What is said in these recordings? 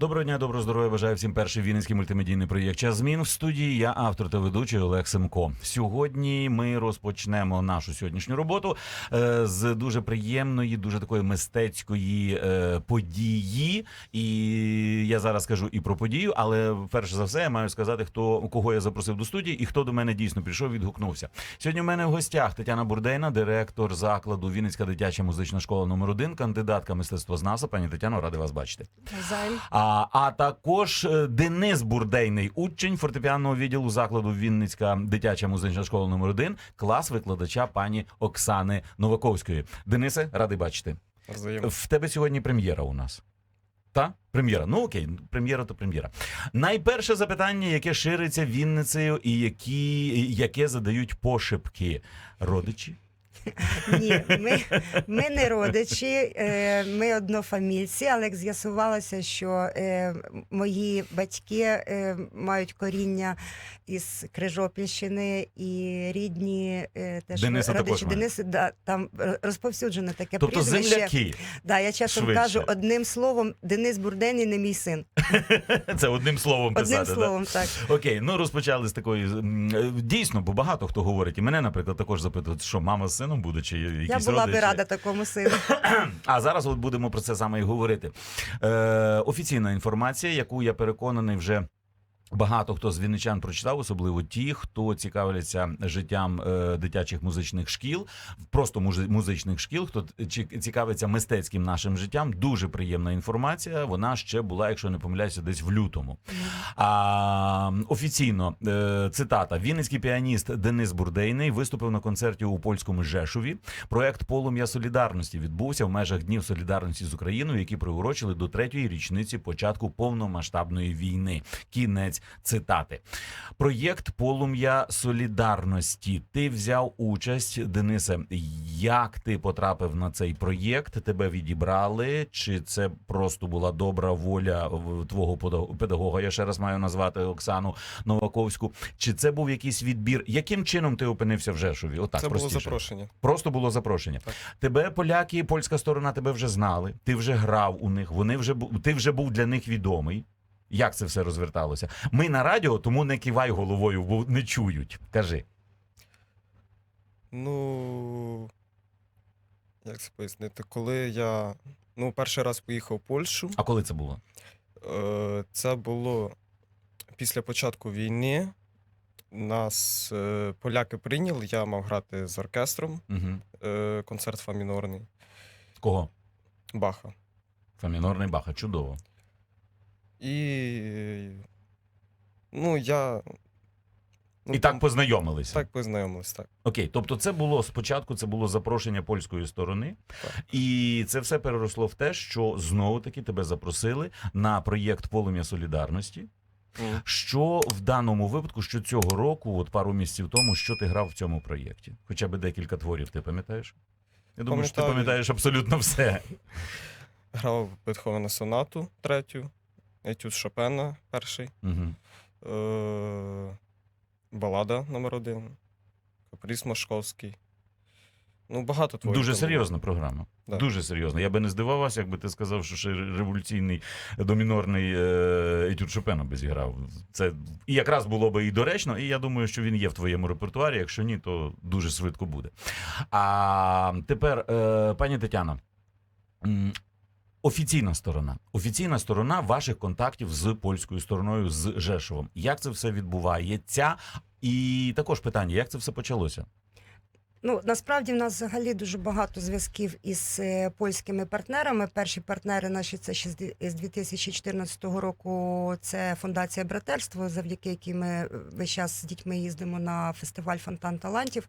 Доброго дня, доброго здоров'я. Бажаю всім перший вінницький мультимедійний проєкт «Час змін в студії. Я автор та ведучий Олег Семко. Сьогодні ми розпочнемо нашу сьогоднішню роботу е, з дуже приємної, дуже такої мистецької е, події. І я зараз скажу і про подію, але перше за все я маю сказати, хто кого я запросив до студії і хто до мене дійсно прийшов, відгукнувся. Сьогодні в мене в гостях Тетяна Бурдейна, директор закладу Вінницька дитяча музична школа номер 1 кандидатка мистецтвознавства. Пані Тетяно, радий вас бачити. Займ. А, а також е, Денис Бурдейний, учень фортепіанного відділу закладу Вінницька дитяча музична школа номер 1 клас викладача пані Оксани Новаковської. Денисе, радий бачити. Взаємно. В тебе сьогодні прем'єра у нас. Та? Прем'єра. Ну окей, прем'єра то прем'єра. Найперше запитання, яке шириться Вінницею і які, яке задають пошепки. Родичі? Ні, ми, ми не родичі, е, ми однофамільці, але як з'ясувалося, що е, мої батьки е, мають коріння із Крижопільщини і рідні теж Дениса родичі. Дениси, да, там розповсюджено таке Тобто прізвище. земляки. Да, я часом Швидше. кажу одним словом, Денис Бурденний не мій син. Це одним словом писати. Одним да? словом, так. Окей, ну розпочали з такої дійсно, бо багато хто говорить, і мене, наприклад, також запитують, що мама з сином буде, чи якісь Я була би рада такому сину. А зараз от будемо про це саме і говорити. Е, офіційна інформація, яку я переконаний вже. Багато хто з вінничан прочитав, особливо ті, хто цікавляться життям е, дитячих музичних шкіл, просто музи- музичних шкіл, хто цікавиться мистецьким нашим життям. Дуже приємна інформація. Вона ще була, якщо не помиляюся, десь в лютому. А офіційно е, цитата: Вінницький піаніст Денис Бурдейний виступив на концерті у польському Жешові. Проект Полум'я солідарності відбувся в межах днів солідарності з Україною, які приурочили до третьої річниці початку повномасштабної війни. Кінець цитати. Проєкт Полум'я солідарності. Ти взяв участь, Денисе. Як ти потрапив на цей проєкт? Тебе відібрали? Чи це просто була добра воля в- твого педагога? Я ще раз маю назвати Оксану Новаковську. Чи це був якийсь відбір? Яким чином ти опинився в Жешові? Отак Це було запрошення. Просто було запрошення. Так. Тебе поляки, польська сторона тебе вже знали. Ти вже грав у них. Вони вже ти вже був для них відомий. Як це все розверталося? Ми на радіо, тому не кивай головою, бо не чують. Кажи. Ну. Як це пояснити? Коли я ну, перший раз поїхав в Польщу, А коли це було? е, це було після початку війни. Нас е, поляки прийняли, я мав грати з оркестром, Угу. е, концерт фа мінорний Кого? Баха. Фамінорний Баха, чудово. І. Ну, я. Ну, І так познайомилися. так познайомились, так. Окей, тобто це було спочатку, це було запрошення польської сторони, Так. і це все переросло в те, що знову таки тебе запросили на проєкт Полум'я солідарності. М. Що в даному випадку, що цього року, от пару місяців тому, що ти грав в цьому проєкті? Хоча б декілька творів, ти пам'ятаєш? Я думаю, що ти пам'ятаєш абсолютно все. Грав Бетховена сонату третю, етюд Шопена перший. Угу. Е, балада номер один, Капріс Машковський. Ну, багато творів. Дуже там було. серйозна програма. Да. Дуже серйозна. Я би не здивувався, якби ти сказав, що ще революційний домінорний е, етюд Шопена би зіграв. Це і якраз було би і доречно, і я думаю, що він є в твоєму репертуарі. Якщо ні, то дуже швидко буде. А тепер, е, пані Тетяно, м, офіційна сторона. Офіційна сторона ваших контактів з польською стороною, з Жешовом. Як це все відбувається? І також питання: як це все почалося? Ну насправді в нас взагалі дуже багато зв'язків із е, польськими партнерами. Перші партнери наші це ще з дві- з 2014 року. Це фундація братерство, завдяки якій ми е, весь час з дітьми їздимо на фестиваль Фонтан талантів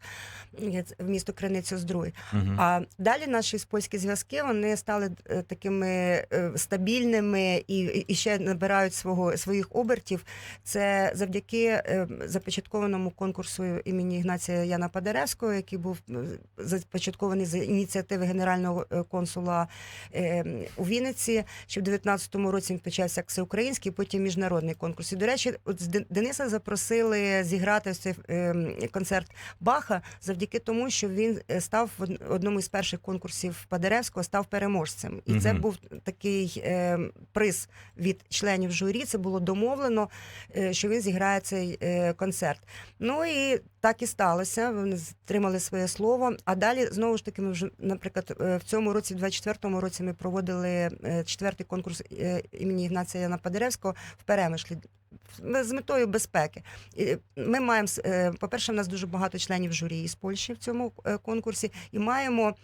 в місто Криницю Здруй. Угу. А далі наші польські зв'язки вони стали е, такими стабільними і, і ще набирають свого своїх обертів. Це завдяки започаткованому конкурсу імені Ігнація Яна Падеревського, який був е, започаткований з ініціативи генерального е, консула е, у Вінниці. Ще в 19-му році він почався як всеукраїнський, потім міжнародний конкурс. І, до речі, от з Дениса запросили зіграти цей концерт Баха завдяки тому, що він став в одному із перших конкурсів Падеревського, став переможцем. І це був такий приз від членів журі. Це було домовлено, що він зіграє цей концерт. Ну і так і сталося. Вони стримали своє слово. А далі знову ж таки, ми вже, наприклад, е, в цьому році, в 24-му році, ми проводили е, четвертий конкурс е, імені Ігнація Яна Падеревського в Перемишлі. З метою безпеки. Ми маємо, е, по-перше, в нас дуже багато членів журі із Польщі в цьому конкурсі, і маємо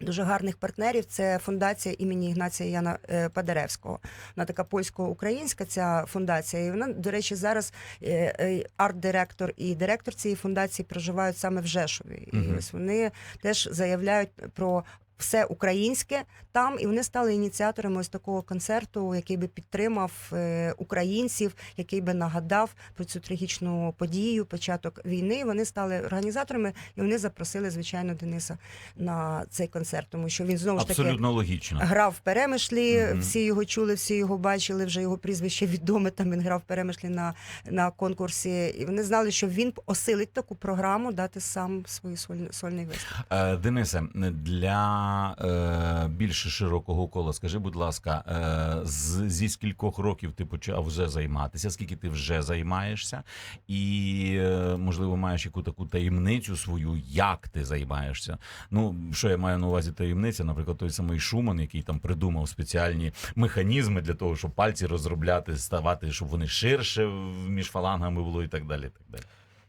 дуже гарних партнерів. Це фундація імені Ігнація Яна Падаревського. Падеревського. Вона така польсько-українська ця фундація. І вона, до речі, зараз е, е, арт-директор і директор цієї фундації проживають саме в Жешові. І угу. ось вони теж заявляють про. Все українське там, і вони стали ініціаторами ось такого концерту, який би підтримав е, українців, який би нагадав про цю трагічну подію, початок війни. Вони стали організаторами, і вони запросили звичайно Дениса на цей концерт, тому що він знову ж таки Абсолютно логічно. грав в перемишлі. Мгм. Всі його чули, всі його бачили. Вже його прізвище відоме. Там він грав в перемишлі на, на конкурсі. І вони знали, що він осилить таку програму, дати сам сольний, сольний виступ. Е, Денисе, для е, більш широкого кола, скажи, будь ласка, е, з, зі скількох років ти почав вже займатися? Скільки ти вже займаєшся? І, е, можливо, маєш яку таку таємницю свою, як ти займаєшся? Ну, що я маю на увазі таємниця, наприклад, той самий Шуман, який там придумав спеціальні механізми для того, щоб пальці розробляти, ставати, щоб вони ширше між фалангами було і так далі. Так далі.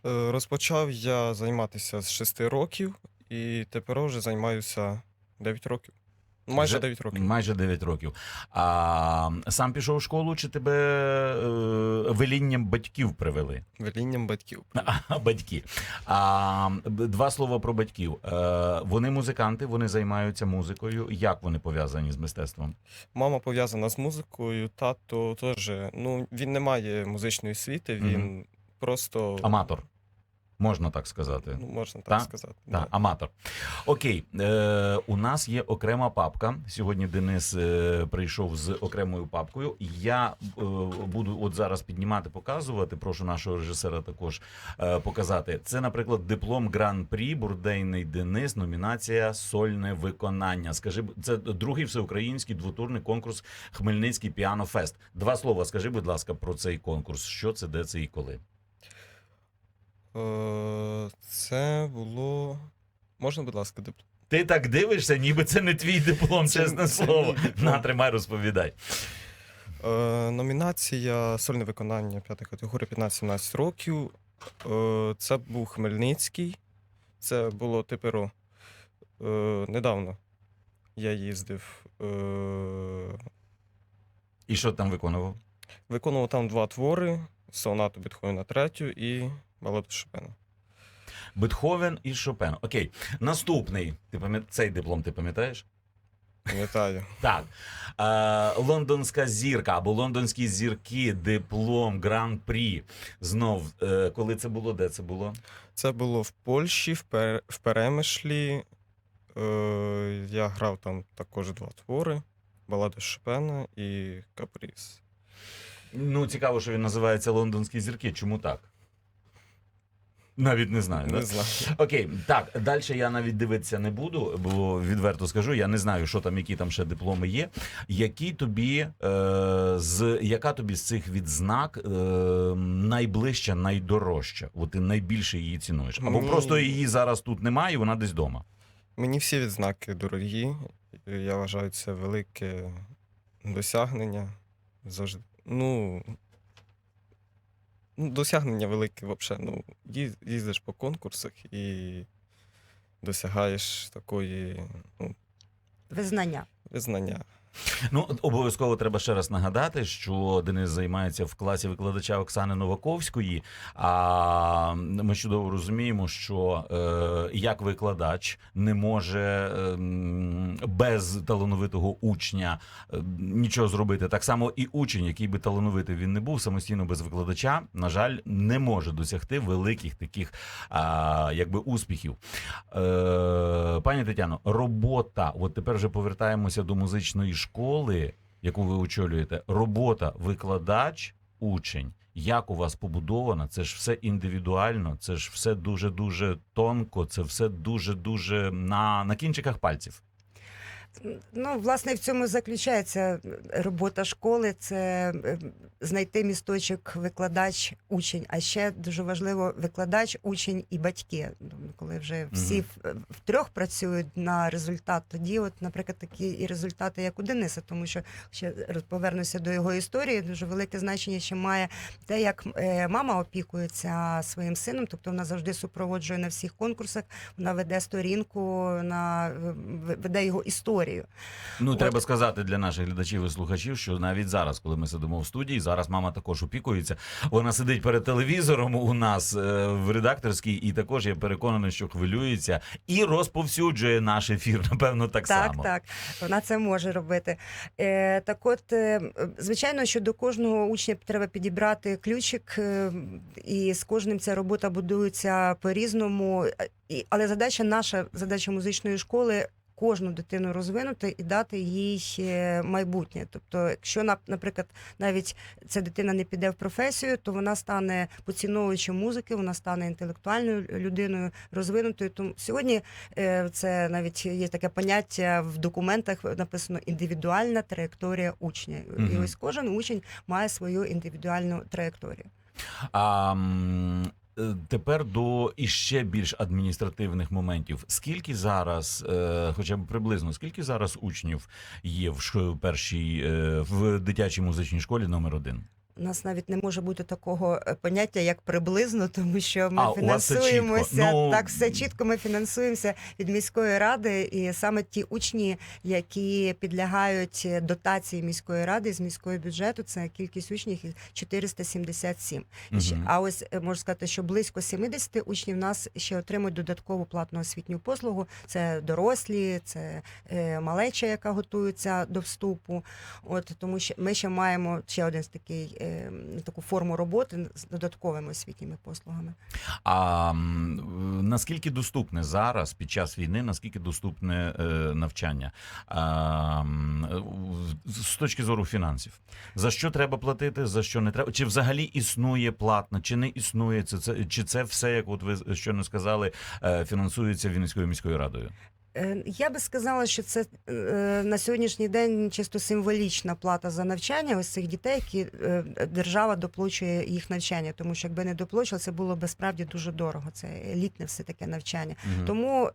Розпочав я займатися з 6 років, і тепер вже займаюся 9 років. Майже Вже 9 років. Майже 9 років. А сам пішов в школу, чи тебе е, велінням батьків привели? Велінням батьків. А, батьки. А, два слова про батьків. Е, вони музиканти, вони займаються музикою. Як вони пов'язані з мистецтвом? Мама пов'язана з музикою, тато теж. Ну, він не має музичної освіти, він Мгм. просто Аматор. Можна так сказати. ну, можна так Та? сказати. Так, да. аматор. Окей, е, у нас є окрема папка. Сьогодні Денис е, прийшов з окремою папкою. Я е, буду от зараз піднімати, показувати. Прошу нашого режисера також е, показати. Це, наприклад, диплом гран-прі Бурдейний Денис. Номінація Сольне виконання. Скажи, це другий всеукраїнський двотурний конкурс Хмельницький піанофест. Два слова. Скажи, будь ласка, про цей конкурс. Що це, де це і коли? Е, Це було. Можна, будь ласка, диплом? Ти так дивишся, ніби це не твій диплом, чесне слово. На, тримай, розповідай. Е, Номінація Сольне виконання 5 категорії 15-17 років. Е, Це був Хмельницький. Це було тепер е, недавно. Я їздив. Е, І що там виконував? Виконував там два твори: сонату Бетховена третю і баладу Шопена. Бетховен і Шопен. Окей. Наступний. Ти пам'ят... Цей диплом ти пам'ятаєш? Пам'ятаю. Так. Е, лондонська зірка або лондонські зірки, диплом, гран-прі. Знов, е, коли це було, де це було? Це було в Польщі, в, Пер... в Перемишлі. Е, я грав там також два твори: баладу Шопена і Капріс. Ну, цікаво, що він називається Лондонські зірки. Чому так? Навіть не знаю. Не знаю. Окей, так далі я навіть дивитися не буду, бо відверто скажу, я не знаю, що там, які там ще дипломи є. Які тобі е, з яка тобі з цих відзнак е, найближча, найдорожча? От ти найбільше її цінуєш? Або Мені- просто її зараз тут немає, і вона десь вдома. Мені всі відзнаки дорогі. Я вважаю, це велике досягнення. Завжди. Ну, ну, досягнення велике взагалі. Ну, ї- їздиш по конкурсах і досягаєш такої ну, Визнання. визнання. Ну, обов'язково треба ще раз нагадати, що Денис займається в класі викладача Оксани Новаковської. А ми чудово розуміємо, що е, як викладач не може ем, без талановитого учня е, нічого зробити. Так само і учень, який би талановитий він не був, самостійно без викладача, на жаль, не може досягти великих таких а, якби успіхів. Е, пані Тетяно, робота. От тепер вже повертаємося до музичної школи, яку ви очолюєте. Робота, викладач, учень. Як у вас побудована? Це ж все індивідуально, це ж все дуже дуже тонко, це все дуже дуже на, на кінчиках пальців. Ну, власне, в цьому заключається робота школи. Це е, знайти місточок викладач, учень. А ще дуже важливо викладач, учень і батьки. Ну, Коли вже всі Мгм. втрьох працюють на результат, тоді, от, наприклад, такі і результати, як у Дениса, тому що ще повернуся до його історії. Дуже велике значення ще має те, як е, мама опікується своїм сином, тобто вона завжди супроводжує на всіх конкурсах, вона веде сторінку, вона е, веде його історію. Ну, От. треба сказати для наших глядачів і слухачів, що навіть зараз, коли ми сидимо в студії, зараз мама також опікується. Вона сидить перед телевізором у нас е, в редакторській, і також я переконаний, що хвилюється і розповсюджує наш ефір. Напевно, так, Так, само. так, вона це може робити. Е, так от, е, звичайно, що до кожного учня треба підібрати ключик, е, і з кожним ця робота будується по-різному. Е, І, але задача наша, задача музичної школи. Кожну дитину розвинути і дати їй майбутнє. Тобто, якщо наприклад, навіть ця дитина не піде в професію, то вона стане поціновувачем музики, вона стане інтелектуальною людиною розвинутою. Тому сьогодні Е, Це навіть є таке поняття в документах написано індивідуальна траєкторія учня. І ось кожен учень має свою індивідуальну траєкторію. А тепер до іще більш адміністративних моментів. Скільки зараз, е, хоча б приблизно, скільки зараз учнів є в першій е, в дитячій музичній школі номер один? У нас навіть не може бути такого е, поняття, як приблизно, тому що ми А, фінансуємося. Ну, Так, все чітко. Ми фінансуємося від міської ради, і саме ті учні, які підлягають дотації міської ради з міського бюджету, це кількість учнів 477. І ще- Мгм. А ось е, можу сказати, що близько 70 учнів нас ще отримують додаткову платну освітню послугу. Це дорослі, це е, малеча, яка готується до вступу. От тому що ми ще маємо ще один з такий е, таку форму роботи з додатковими освітніми послугами. А наскільки доступне зараз під час війни, наскільки доступне е, навчання а, з точки зору фінансів? За що треба платити, за що не треба? Чи взагалі існує платна, чи не існує це? чи це все, як от ви щойно сказали, е, фінансується Вінницькою міською радою? Е, Я би сказала, що це е, на сьогоднішній день чисто символічна плата за навчання ось цих дітей, які е, держава доплачує їх навчання, тому що якби не доплачувала, це було би справді дуже дорого. Це елітне все таке навчання. Мгм. Тому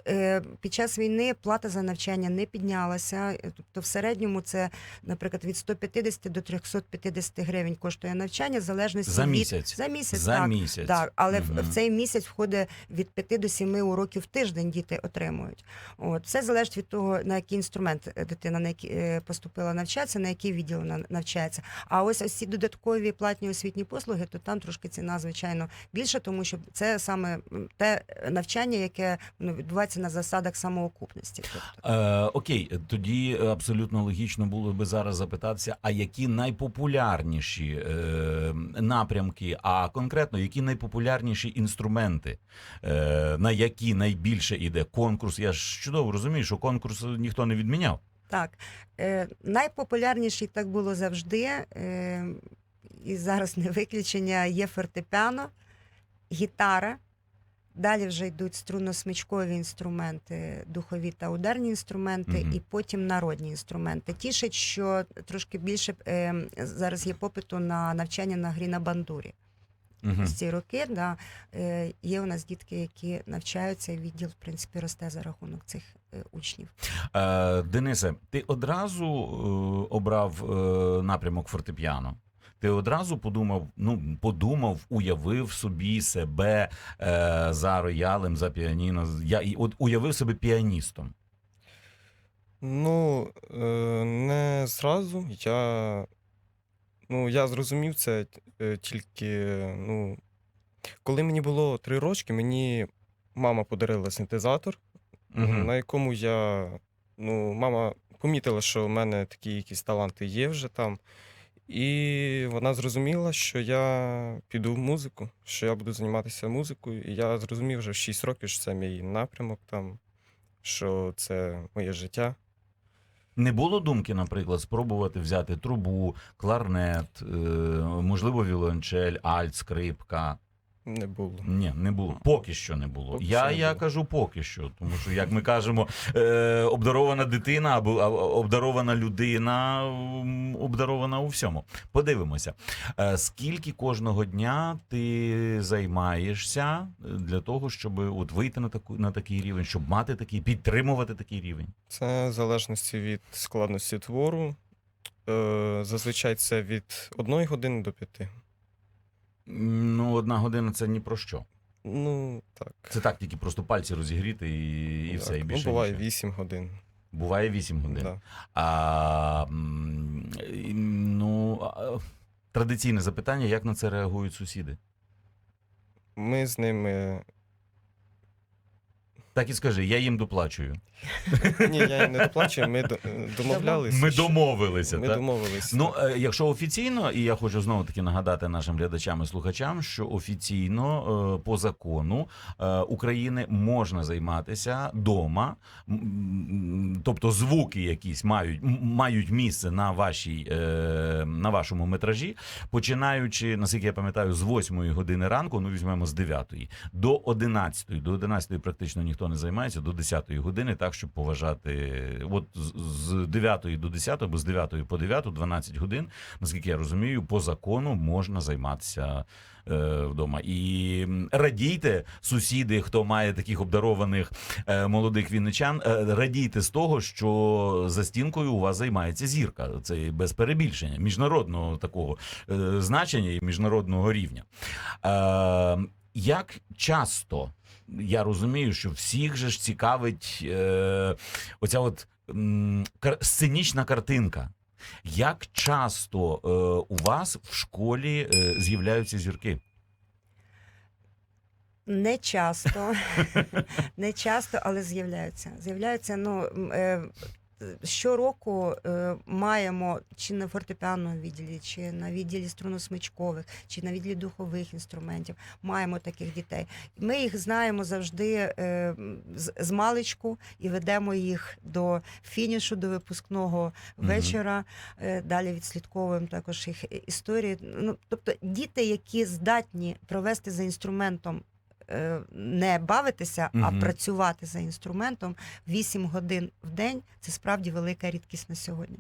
під час війни плата за навчання не піднялася. Тобто, в середньому це, наприклад, від 150 до 350 гривень коштує навчання, в залежності За від місяць? за місяць. За так. місяць. Так, але в- в цей місяць входить від 5 до 7 уроків в тиждень діти отримують. От все залежить від того, на який інструмент е, дитина на який е, поступила навчатися, на який відділ вона навчається. А ось ось додаткові платні освітні послуги, то там трошки ціна, звичайно, більша, тому що це саме те навчання, яке ну, відбувається на засадах самоокупності. Тобто, Е, окей, тоді абсолютно логічно було би зараз запитатися, а які найпопулярніші е, напрямки, а конкретно які найпопулярніші інструменти, е, на які найбільше іде конкурс? Я ж чудово розумію, що конкурс ніхто не відміняв. Так, е, найпопулярніший так було завжди, е, і зараз не виключення, є фортепіано, гітара. Далі вже йдуть струнно-смичкові інструменти, духові та ударні інструменти, Мгм. і потім народні інструменти. Тішить, що трошки більше е, зараз є попиту на навчання на грі на бандурі. Ось ці роки да, е, є у нас дітки, які навчаються, і відділ, в принципі, росте за рахунок цих е, учнів. Е, Денисе, ти одразу е, обрав е, напрямок фортепіано. Ти одразу подумав, ну подумав, уявив собі себе е, за роялем, за піаніно. Я і от уявив себе піаністом. Ну, е, не зразу. Я, ну, я зрозумів це е, тільки, ну, коли мені було три рочки, мені мама подарила синтезатор, Мгм. на якому я, ну, мама помітила, що в мене такі якісь таланти є вже там. І вона зрозуміла, що я піду в музику, що я буду займатися музикою. І я зрозумів вже в 6 років, що це мій напрямок там, що це моє життя. Не було думки, наприклад, спробувати взяти трубу, кларнет, е, можливо, віолончель, альт, скрипка. Не було. Ні, не було. Поки що не було. Поки я я було. кажу поки що, тому що, як ми кажемо, е, обдарована дитина або обдарована людина, обдарована у всьому. Подивимося, е, скільки кожного дня ти займаєшся е, для того, щоб от вийти на таку на такий рівень, щоб мати такий, підтримувати такий рівень. Це в залежності від складності твору. Е, Зазвичай це від одної години до п'яти. Ну, одна година це ні про що. Ну, так. Це так, тільки просто пальці розігріти і, і Так. все. І ну, буває нічого. 8 годин. Буває 8 годин. Да. А, ну, а, традиційне запитання: як на це реагують сусіди? Ми з ними. Так і скажи, я їм доплачую. Ні, я їм не доплачую, ми до- домовлялися. Ми що- домовилися. Ми так? домовилися. Ну, е, якщо офіційно, і я хочу знову таки нагадати нашим глядачам і слухачам, що офіційно е, по закону е, України можна займатися дома, М, м, тобто звуки якісь мають м- мають місце на вашій е, на вашому метражі, починаючи, наскільки я пам'ятаю, з 8 години ранку, ну візьмемо з 9 до 11. До 11 практично ніхто не займається, до 10-ї години, так щоб поважати. От з- з 9 до 10, або з 9 по 9, 12 годин, наскільки я розумію, по закону можна займатися. е, Вдома і радійте, сусіди, хто має таких обдарованих е, молодих вінничан, е, радійте з того, що за стінкою у вас займається зірка. Це без перебільшення міжнародного такого е, значення і міжнародного рівня. Е, як часто я розумію, що всіх же ж цікавить е, оця от м, кар- сценічна картинка. Як часто е, у вас в школі е, з'являються зірки? Не часто, не часто, але з'являються. З'являються, ну. Е, Щороку е, маємо чи на фортепіанному відділі, чи на відділі струносмичкових, чи на відділі духових інструментів. Маємо таких дітей. Ми їх знаємо завжди е, з, з маличку і ведемо їх до фінішу, до випускного вечора. Е, далі відслідковуємо також їх історії. Ну, тобто діти, які здатні провести за інструментом. Е, Не бавитися, а Мгм. працювати за інструментом 8 годин в день це справді велика рідкість на сьогодні.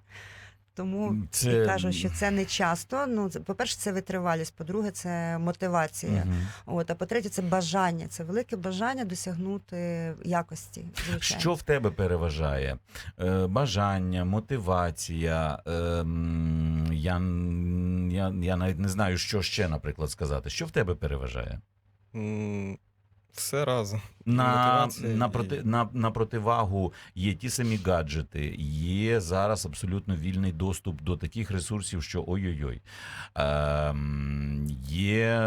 Тому Це- і кажу, що це не часто. Ну, по-перше, це витривалість, по-друге, це мотивація. Мгм. От, а по-третє, це бажання. Це велике бажання досягнути якості. Звичайно. Що в тебе переважає? Е, бажання, мотивація. Е, я, я, я навіть не знаю, що ще, наприклад, сказати. Що в тебе переважає? Все разом. На, на, і- проти, на, на противагу є ті самі гаджети, є зараз абсолютно вільний доступ до таких ресурсів, що ой-ой-ой. Ем, є,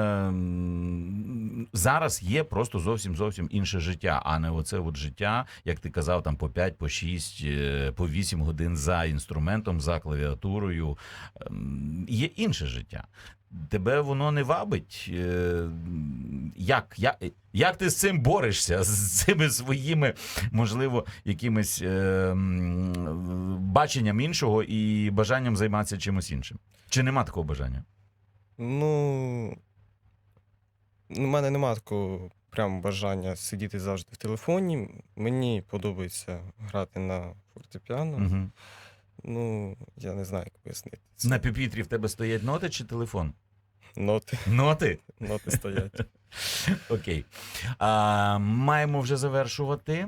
зараз є просто зовсім зовсім інше життя, а не оце от життя, як ти казав, там по 5, по 6, е, по 8 годин за інструментом, за клавіатурою. Ем, Є інше життя. Тебе воно не вабить. Е, Як, як, як ти з цим борешся? З цими своїми, можливо, якимись е, баченням іншого і бажанням займатися чимось іншим? Чи нема такого бажання? Ну, у мене немає такого прям бажання сидіти завжди в телефоні. Мені подобається грати на фортепіано. Угу. Ну, я не знаю, як пояснити. це. На піпітрі в тебе стоять ноти чи телефон? Ноти, Ноти? ноти стоять. Окей. А, маємо вже завершувати.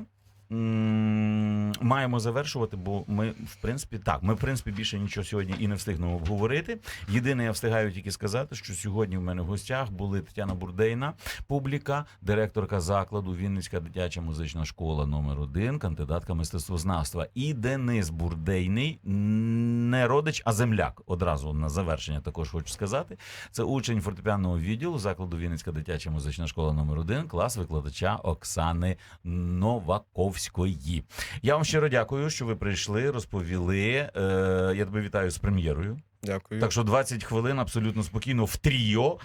Маємо завершувати, бо ми, в принципі, так, ми, в принципі, більше нічого сьогодні і не встигнемо обговорити. Єдине, я встигаю тільки сказати, що сьогодні в мене в гостях були Тетяна Бурдейна, публіка, директорка закладу Вінницька дитяча музична школа номер 1 кандидатка мистецтвознавства, і Денис Бурдейний, не родич, а земляк. Одразу на завершення також хочу сказати. Це учень фортепіанного відділу закладу Вінницька дитяча музична школа номер 1 клас викладача Оксани Новаковської. Я вам щиро дякую, що ви прийшли, розповіли. Е, я тебе вітаю з прем'єрою. Дякую. Так що 20 хвилин абсолютно спокійно в тріо.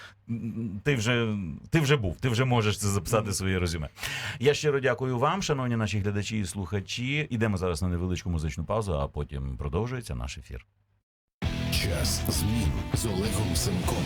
Ти вже, ти вже був, ти вже можеш це записати своє резюме. Я щиро дякую вам, шановні наші глядачі і слухачі. Ідемо зараз на невеличку музичну паузу, а потім продовжується наш ефір. Час змін з Олегом Семком.